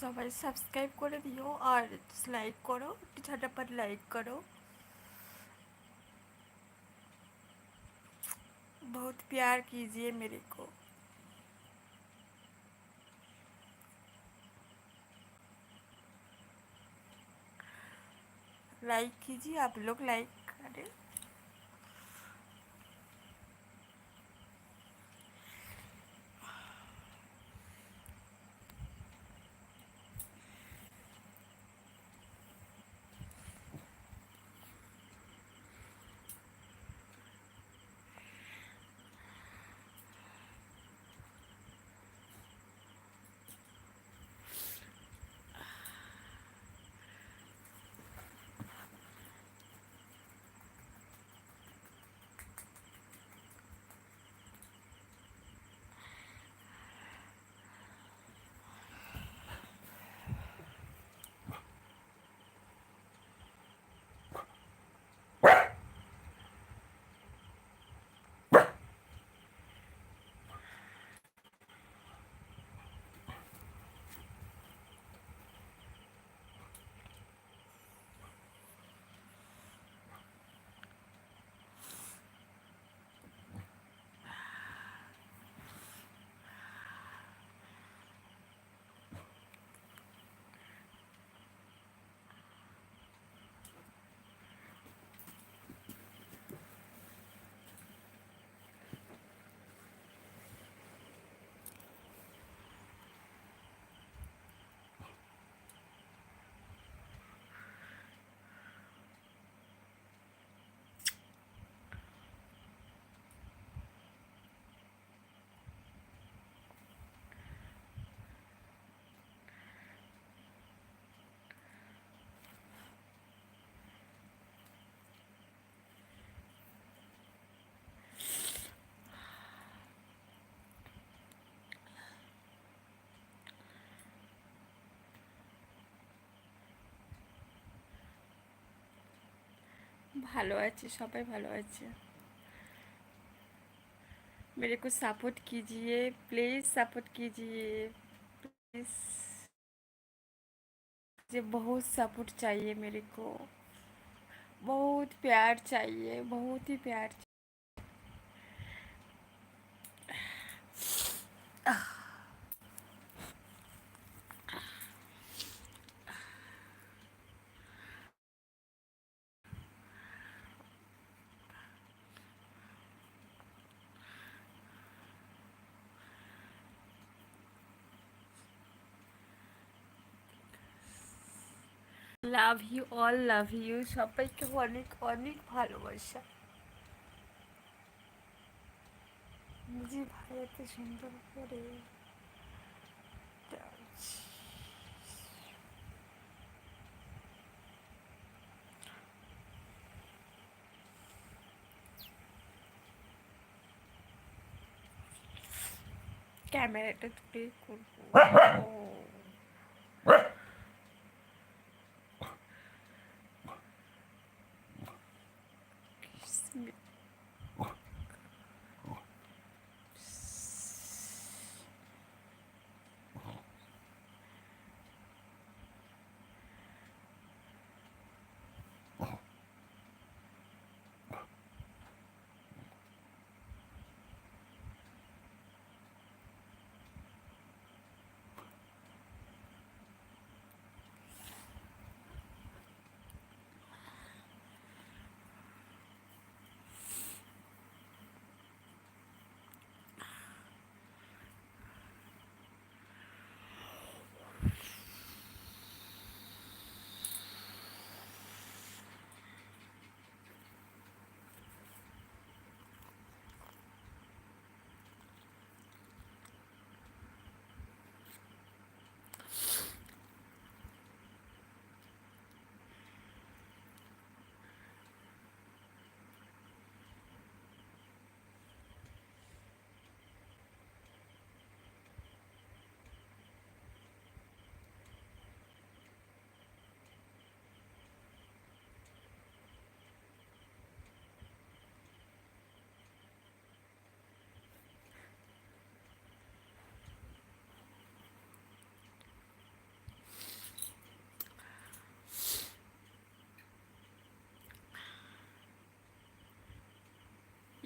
সবাই সাবস্ক্রাইব করে দিও আর লাইক করো ঝটাপট লাইক করো बहुत प्यार कीजिए मेरे को लाइक कीजिए आप लोग लाइक करें ভালো আছে সবাই ভালো আছে मेरे को सपोर्ट कीजिए प्लीज़ सपोर्ट कीजिए प्लीज़ मुझे बहुत सपोर्ट चाहिए मेरे को बहुत प्यार चाहिए बहुत ही प्यार love you all love you সবাইকে অনেক অনেক ভালোবাসা। বুঝি ভাই এত সুন্দর করে ক্যামেরাটা তুলে করব।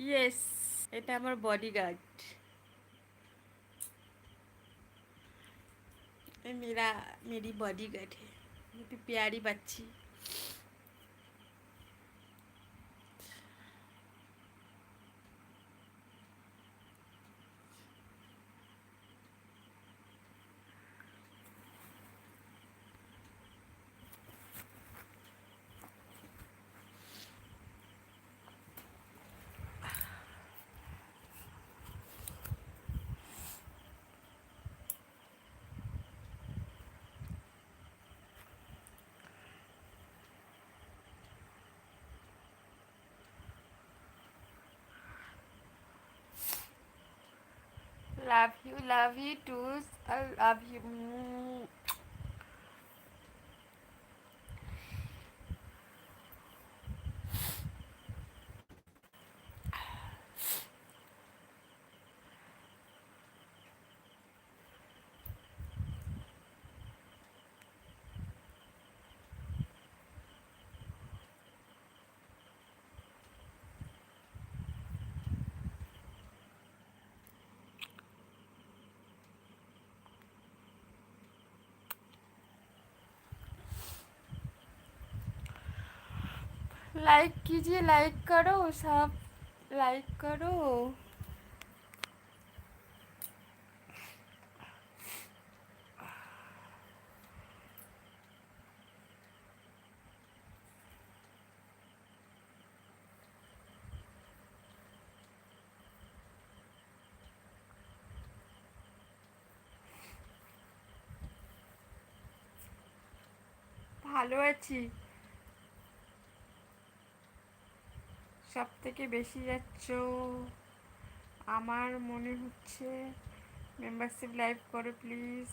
ইয়েস এটা আমার বডিগার্ড मेरा मेरी बॉडीगार्ड है मेरी प्यारी बच्ची love you love you too. I love you like कीजिए लाइक करो सब लाइक करो ভালো আছি সব থেকে বেশি যাচ্ছ? আমার মনে হচ্ছে মেম্বারশিপ লাইভ করো প্লিজ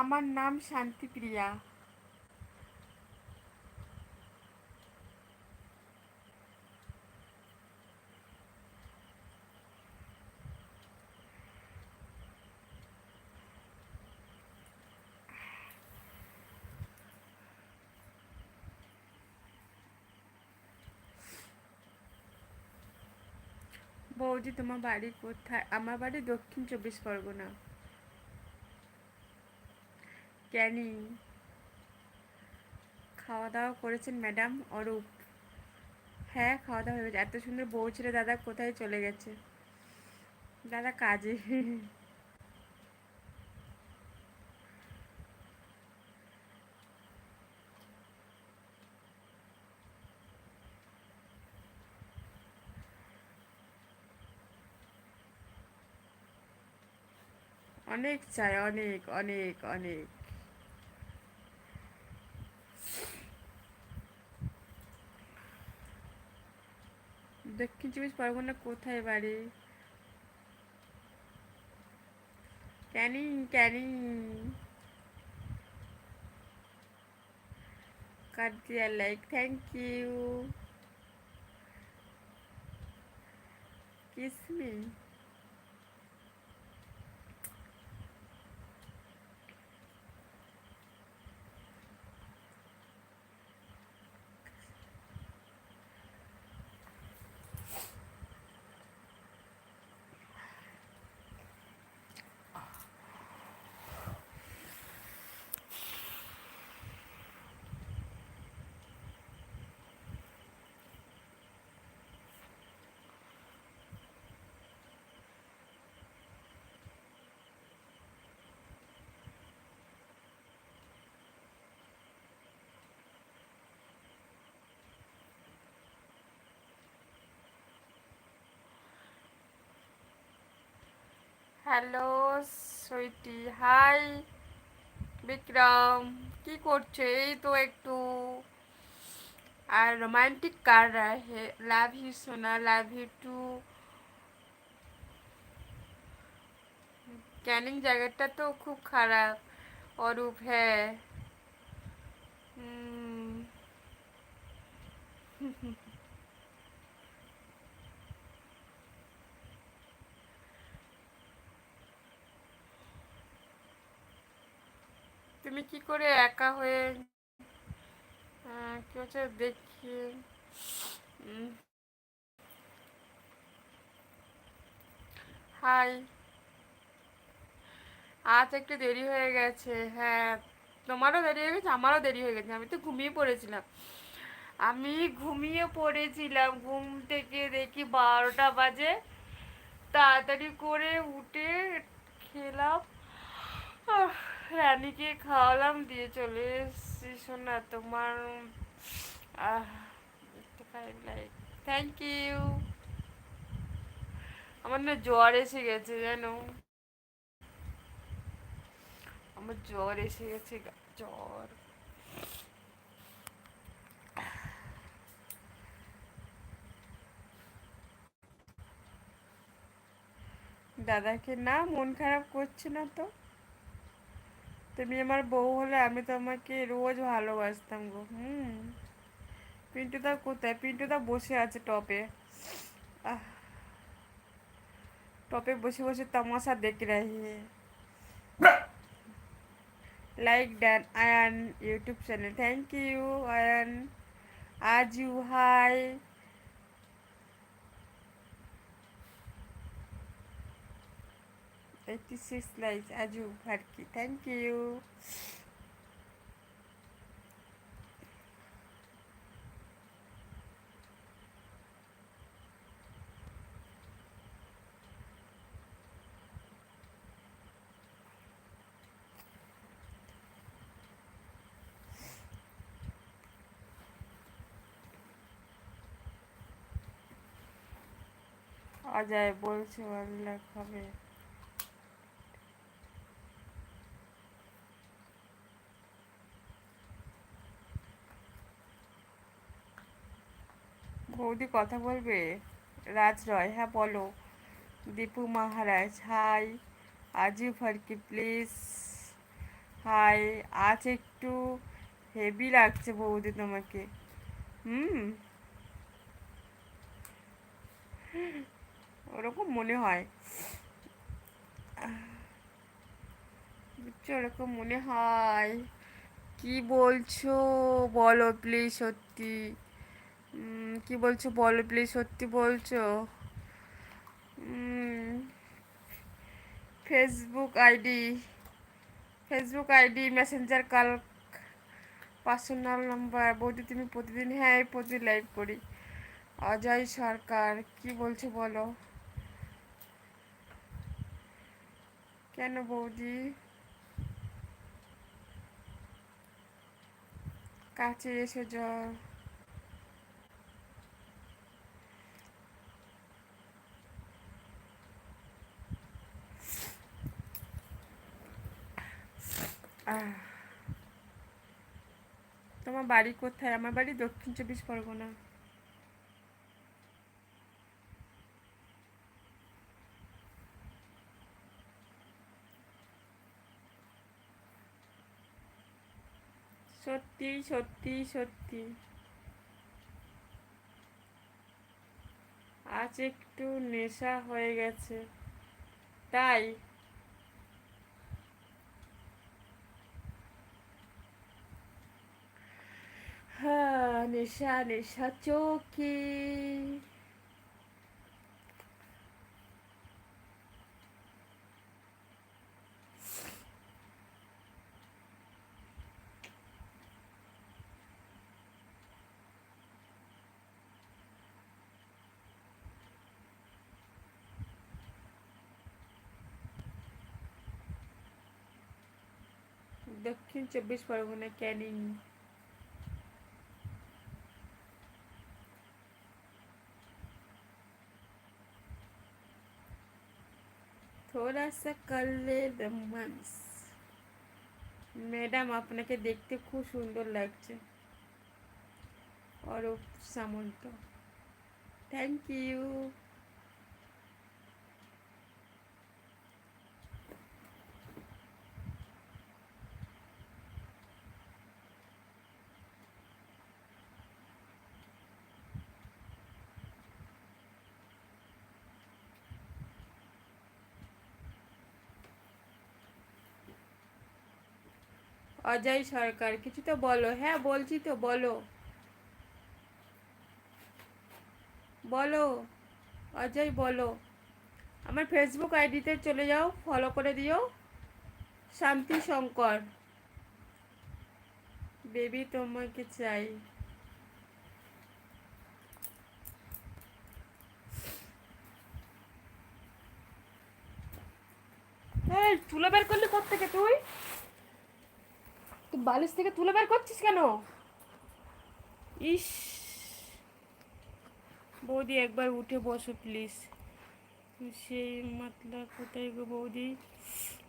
আমার নাম শান্তিপ্রিয়া। বৌদি, তোমার বাড়ি কোথায়? আমার বাড়ি দক্ষিণ চব্বিশ পরগনা। ক্যানি খাওয়া দাওয়া করেছেন ম্যাডাম অরূপ। হ্যাঁ খাওয়া দাওয়া হয়ে গেছে। এত সুন্দর বউ ছেলে দাদা কোথায় চলে গেছে? দাদা কাজে। অনেক চাই, অনেক অনেক অনেক। দক্ষিণ চব্বিশ পরগনা কোথায় বাড়ি? ক্যানিং ক্যানিং। কাটিয়া like thank you kiss hello sweetie hi Vikram কি করছ? এই তো একটু আর romantic car hey love you সোনা লাভ ইউ টু ক্যানিং জায়গাটা তো খুব খারাপ। অরূপ হ্যাঁ। কি করে একা হয়ে কি হচ্ছে দেখি। হাই। আজ একটু দেরি হয়ে গেছে হ্যাঁ। তোমারও দেরি হয়ে গেছে, আমারও দেরি হয়ে গেছে, আমি তো ঘুমিয়ে পড়েছিলাম। আমি ঘুমিয়ে পড়েছিলাম, ঘুম থেকে দেখি বারোটা বাজে। তাড়াতাড়ি করে উঠে খেলাম। রানীকে খাওয়ালাম, দিয়ে চলে এসছি শোনা তোমার থ্যাংক ইউ আমার না জ্বর এসে গেছে, জানো? আমার জ্বর এসে গেছে জ্বর। দাদাকে না, মন খারাপ করছে না তো? তুমি আমার বউ হলে আমি তোমাকে রোজ ভালোবাসতাম গো, হুম। পিন্টুদা কোথায়? পিন্টুদা বসে আছে টপে। টপে বসে বসে তামাশা দেখে Rahi like Dan Ayan YouTube channel thank you Ayan আজ ইউ হাই এইটি সিক্স লাইক আজু আর কি থ্যাংক ইউ অজয় বলছি অনেক হবে। বৌদি কথা বলবে? রাজ রয় হ্যাঁ বলো। দীপু মহারাজ, হাই। আজু ফারকি, প্লিজ। হাই, আজ একটু হেভি লাগছে বৌদি তোমাকে। হুম। ওরকম মনে হয়। বুঝছ, ওরকম মনে হয়। কি বলছো? বলো, প্লিজ, সত্যি। কি বলছো? বলো প্লিজ সত্যি বলছো? Facebook ID Facebook ID Messenger কাল পার্সোনাল নাম্বার বৌদি, তুমি প্রতিদিন হ্যাঁ প্রতিদিন লাইভ করি। অজয় সরকার, কি বলছো বলো? কেন বৌদি? কাছে এসে জ্বর তোমার বাড়ি কোথায়? আমার বাড়ি দক্ষিণ চব্বিশ পরগনা। সত্যি সত্যি সত্যি। আজ একটু নেশা হয়ে গেছে। তাই হ্যাঁ নেশা নেশা চোখে দক্ষিণ চব্বিশ পরগনা ক্যানিং জিজ্ঞাসা করলে মানুষ ম্যাডাম আপনাকে দেখতে খুব সুন্দর লাগছে অরূপ সামন্ত থ্যাংক ইউ অজয় সরকার, কিছু তো বলো। হ্যাঁ বলছি তো, বলো। বলো, অজয় বলো। আমার ফেসবুক আইডিতে চলে যাও ফলো করে দিও। শান্তি শঙ্কর। বেবি তোমাকে চাই। তুলো বের করলি থেকে তুই? তুই বালিশ থেকে তুলে বের করছিস কেন? ইস। বৌদি, একবার উঠে বসো প্লিজ সেই মাতলা কোথায় গো বৌদি?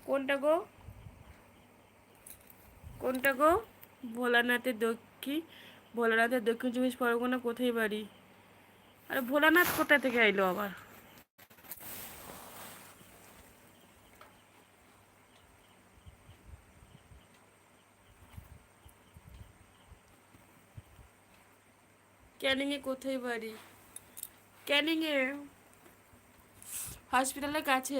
কোনটা গো? কোনটা গো? ভোলানাথের দক্ষিণ ভোলানাথের দক্ষিণ চব্বিশ পরগনা কোথায় বাড়ি? আরে ভোলানাথ কোথা থেকে আইলো আবার? ক্যানিংয়ে কোথায় বাড়ি? ক্যানিংয়ে? হসপিটালের কাছে?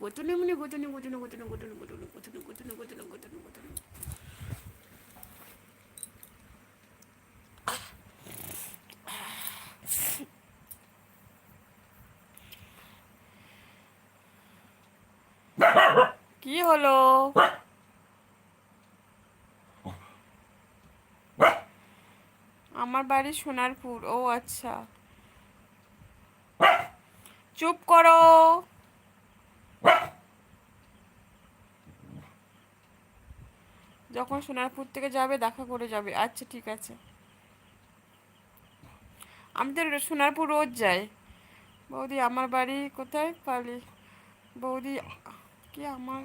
গোতনে মানে গোতনে গোতনে গোতনে গোতনে গোতনে গোতনে গোতনে গোতনে গোতনে গোতনে। কি হলো? আমার বাড়ি সোনারপুর। ও আচ্ছা। চুপ করো। যখন সোনারপুর থেকে যাবে, দেখা করে যাবে। আচ্ছা ঠিক আছে। আমি তো সোনারপুর রোজ যাই। বৌদি, আমার বাড়ি কোথায়? পালি বৌদি, কি আমার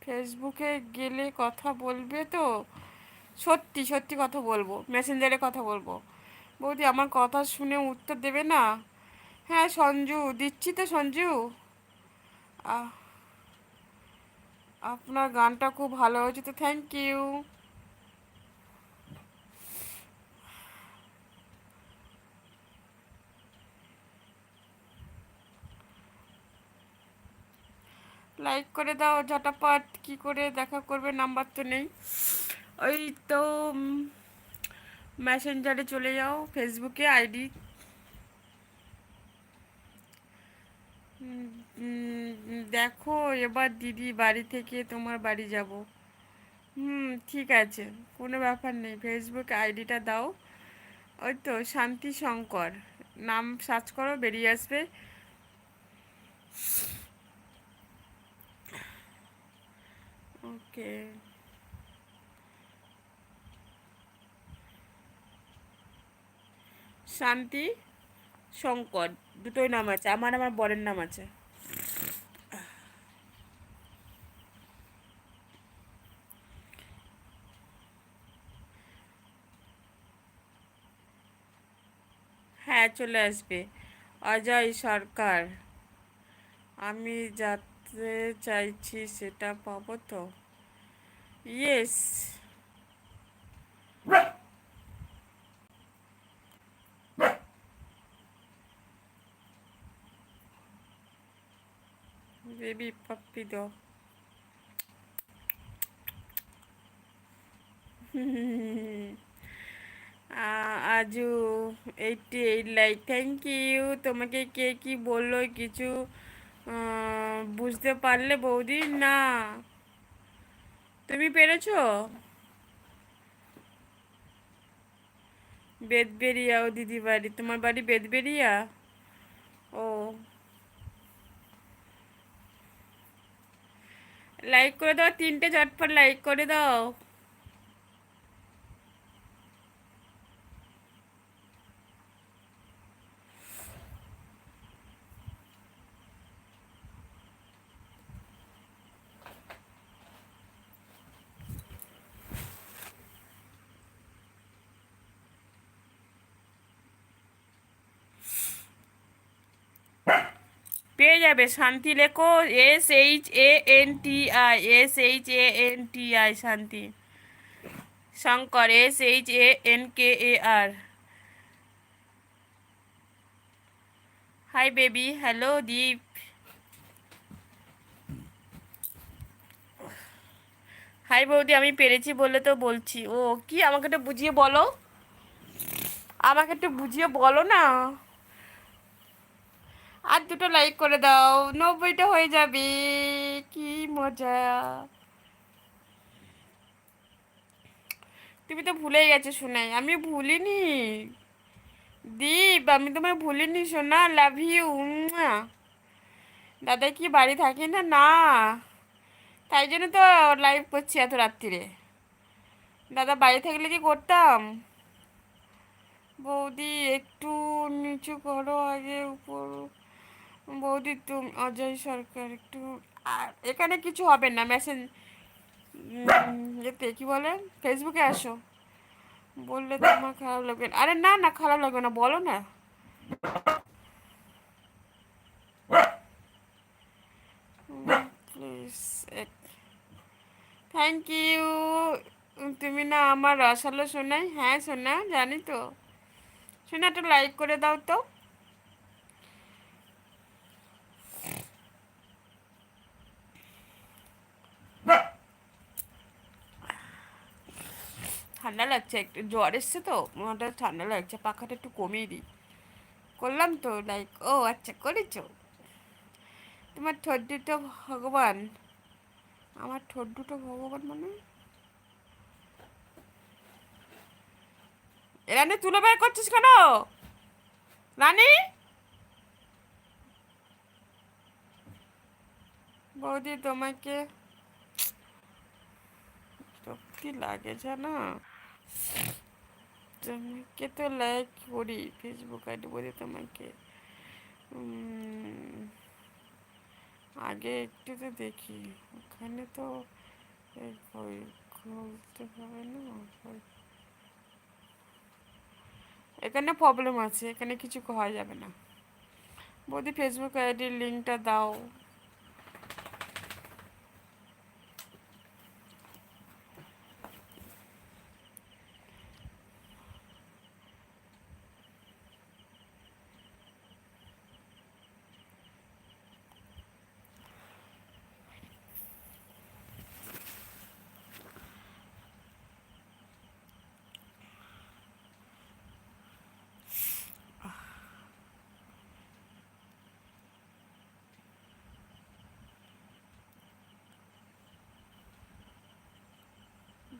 ফেসবুকে গেলে কথা বলবে তো? সত্যি সত্যি কথা বলব মেসেঞ্জারে কথা বলব। বৌদি, আমার কথা শুনে উত্তর দেবে না? হ্যাঁ সঞ্জু, দিচ্ছি তো সঞ্জু। আপনার গানটা খুব ভালো হয়েছে তো থ্যাংক ইউ লাইক করে দাও, ঝটাপট, কি করে দেখা করবে নাম্বার তো নেই। ওই তো মেসেঞ্জারে চলে যাও ফেসবুকে আইডি দেখো, এবার দিদি বাড়ি থেকে তোমার বাড়ি যাব। হুম, ঠিক আছে, কোনো ব্যাপার নেই ফেসবুক আইডিটা দাও। ওই তো, শান্তি শঙ্কর, নাম সার্চ করো, বেরিয়ে আসবে। ওকে শান্তি শঙ্কর দুটোই নাম আছে। আমার আমার বরের নাম আছে। হ্যাঁ চলে আসবে। অজয় সরকার, আমি যাতে চাইছি সেটা পাবো তো? ইয়েস বেবি পাপ্পি দো আজু eighty eight like thank you তোমাকে কে কি বলল কিছু বুঝতে পারলে বৌদি? না। তুমি পেরেছ? বেদবেরিয়া ও দিদি বাড়ি তোমার বাড়ি বেদবেরিয়া ও। লাইক করে দাও তিনটে ঝটপট লাইক করে দাও। পেয়ে যাবে। শান্তি লেখো। S H A N T I S H A N T I Shanti. Shankar S H A N K A R hi baby hello Deep hi বৌদি। আমি পেরেছি বলে তো বলছি। ও, কি? আমাকে একটু বুঝিয়ে বলো। আমাকে একটু বুঝিয়ে বলো না। আর দুটো লাইক করে দাও। নব্বইটা হয়ে যাবে। কি মজা। তুমি তো ভুলে গেছো শোনাই আমি ভুলিনি। দীপ, আমি তোমায় ভুলিনি শোনা লাভ ইউ দাদা কি বাড়ি থাকে না? না। তাই জন্য তো লাইভ করছি এত রাত্রিরে দাদা বাড়ি থাকলে কি করতাম? বৌদি, একটু নিচু করো, আগে উপর। বৌদি তুমি অজয় সরকার, একটু, আর এখানে কিছু হবে না মেসেজ এতে কি বলে ফেসবুকে আসো। বললে তোমার খারাপ লাগবে আরে না না, খারাপ লাগবে না, বলো না। থ্যাংক ইউ তুমি না আমার রসালো শোনাই হ্যাঁ শোনা জানি তো। শোনা একটা লাইক করে দাও তো। ঠান্ডা লাগছে, একটু জ্বর এসছে তো ওটা ঠান্ডা লাগছে, পাখাটা একটু কমিয়ে দিই। করলাম তো লাইক ও আচ্ছা করেছ? তোমার ঠোঁট দুটো ভগবান। আমার ঠোঁট দুটো ভগবান মানে? রানী, তুলে বের করছিস কেন? রানী? বৌদি, তোমাকে সত্যি লাগে জানো? তোমাকে তো লাইক করি ফেসবুক আইডি বলি তোমাকে আগে একটু তো দেখি ওখানে তো খুলতে হবে না এখানে প্রবলেম আছে এখানে কিছু করা যাবে না বৌদি ফেসবুক আইডির লিঙ্কটা দাও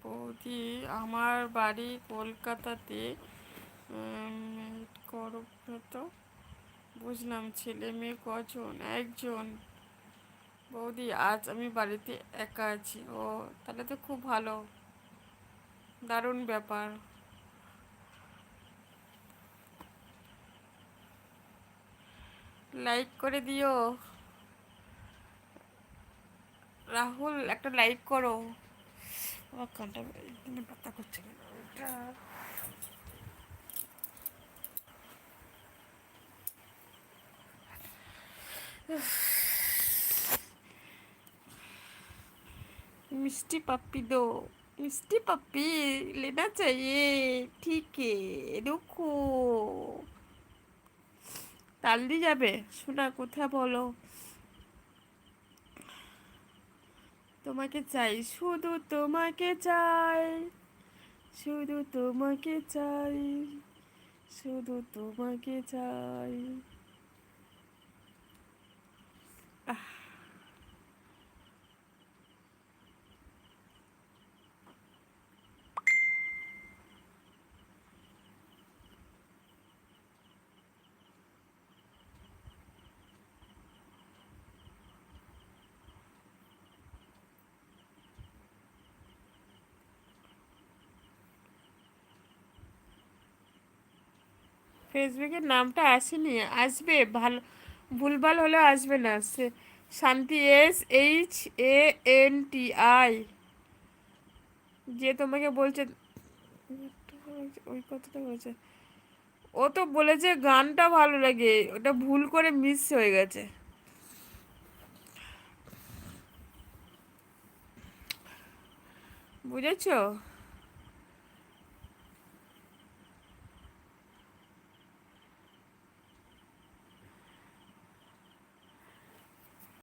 বৌদি, আমার বাড়ি কলকাতাতে তো। বুঝলাম ছেলে মেয়ে কজন? একজন। বৌদি, আজ আমি বাড়িতে একা আছি। ও, তাহলে তো খুব ভালো। দারুণ ব্যাপার। লাইক করে দিও। রাহুল, একটা লাইক করো। আমার কানটা এখানে ব্যথা করছে কেন এটা मिष्टी पप्पी दो मिष्टी पप्पी लेना चाहिए ठीक है रुको তালদি যাবে শোনা কোথায় বলো তোমাকে চাই শুধু তোমাকে চাই। শুধু তোমাকে চাই শুধু তোমাকে চাই। ফেসবুকের নামটা আসেনি, আসবে, ভালো, ভুলভাল হলে আসবে না, সে Shanti S H A N T I. যে তোমাকে বলছে, ওই কথাটা বলছে। ও তো বলেছে গানটা ভালো লাগে, ওটা ভুল করে মিস হয়ে গেছে। বুঝেছ?